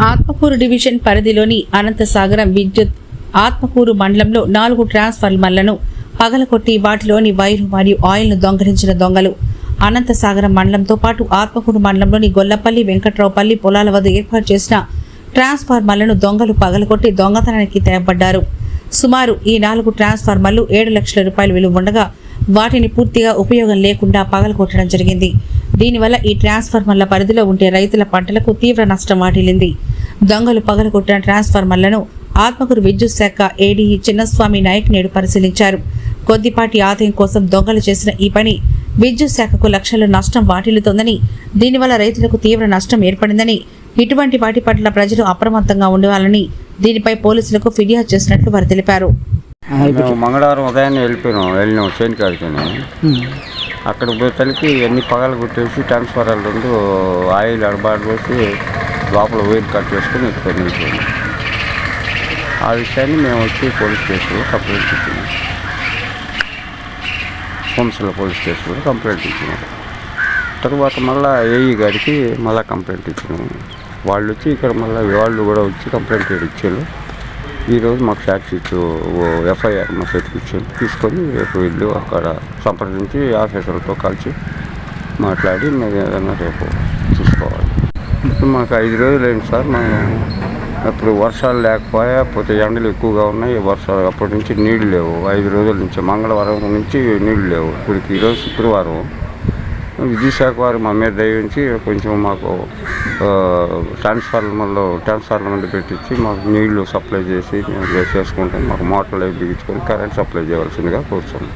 Atmakur division పరిధిలోని అనంతసాగరం విద్యుత్ ఆత్మకూరు మండలంలో నాలుగు ట్రాన్స్ఫార్మర్లను పగలకొట్టి వాటిలోని వైరు మరియు ఆయిల్ను దొంగలించిన దొంగలు. అనంతసాగరం మండలంతో పాటు ఆత్మకూరు మండలంలోని గొల్లపల్లి వెంకట్రావుపల్లి పొలాల వద్ద ఏర్పాటు చేసిన ట్రాన్స్ఫార్మర్లను దొంగలు పగలకొట్టి దొంగతనానికి తెరపడ్డారు. సుమారు ఈ నాలుగు ట్రాన్స్ఫార్మర్లు ఏడు లక్షల రూపాయలు విలువ ఉండగా వాటిని పూర్తిగా ఉపయోగం లేకుండా పగలగొట్టడం జరిగింది. దీనివల్ల ఈ ట్రాన్స్ఫార్మర్ల పరిధిలో ఉండే రైతుల పంటలకు తీవ్ర నష్టం వాటిల్లింది. దొంగలు పగలగొట్టిన ట్రాన్స్ఫార్మర్లను ఆత్మకూరు విద్యుత్ శాఖ ఏడీఈ చిన్నస్వామి నాయక్ నేడు పరిశీలించారు. కొద్దిపాటి ఆదాయం కోసం దొంగలు చేసిన ఈ పని విద్యుత్ శాఖకు లక్షల నష్టం వాటిల్లుతోందని దీనివల్ల రైతులకు తీవ్ర నష్టం ఏర్పడిందని ఇటువంటి వాటి పట్ల ప్రజలు అప్రమత్తంగా ఉండాలని దీనిపై పోలీసులకు ఫిర్యాదు చేసినట్లు వారు తెలిపారు. మేము మంగళవారం ఉదయాన్నే వెళ్ళిపోయినాం. వెళ్ళినాం చేను కాడికని అక్కడ పోయేసరికి అన్ని పగలు కొట్టేసి ట్రాన్స్ఫారాలు రెండు ఆయిల్ అడబాటు పోసి లోపల వెయిట్ కట్ చేసుకుని ఇక్కడ ఆ విషయాన్ని మేము వచ్చి పోలీస్ స్టేషన్లో కంప్లైంట్ ఇచ్చినాం. హోంసల పోలీస్ స్టేషన్లో కంప్లైంట్ ఇచ్చినాం. తర్వాత మళ్ళా ఏఈ గారికి మళ్ళీ కంప్లైంట్ ఇచ్చినాం. వాళ్ళు వచ్చి ఇక్కడ మళ్ళీ వాళ్ళు కూడా వచ్చి కంప్లైంట్ ఇచ్చారు. ఈరోజు మాకు సాక్షి ఓ ఎఫ్ఐఆర్ మా చేతికి తీసుకొని రేపు వెళ్ళి అక్కడ సంప్రదించి ఆఫీసర్లతో కలిసి మాట్లాడి మేము ఏదైనా రేపు చూసుకోవాలి. ఇప్పుడు మాకు ఐదు రోజులు అయింది సార్ మేము అప్పుడు వర్షాలు లేకపోయా పోతే ఎండలు ఎక్కువగా ఉన్నాయి వర్షాలు అప్పటి నుంచి నీళ్ళు లేవు. ఐదు రోజుల నుంచి మంగళవారం నుంచి నీళ్ళు లేవు. ఇప్పుడు ఈరోజు శుక్రవారం. విద్యుశాఖ వారు మా మీద దయించి కొంచెం మాకు ట్రాన్స్ఫార్మర్లో ట్రాన్స్ఫార్మర్ పెట్టించి మాకు నీళ్ళు సప్లై చేసి మేము చేసుకుంటాం. మాకు మోటార్లు అవి బిగించుకొని కరెంట్ సప్లై చేయవలసిందిగా కోరుతున్నాం.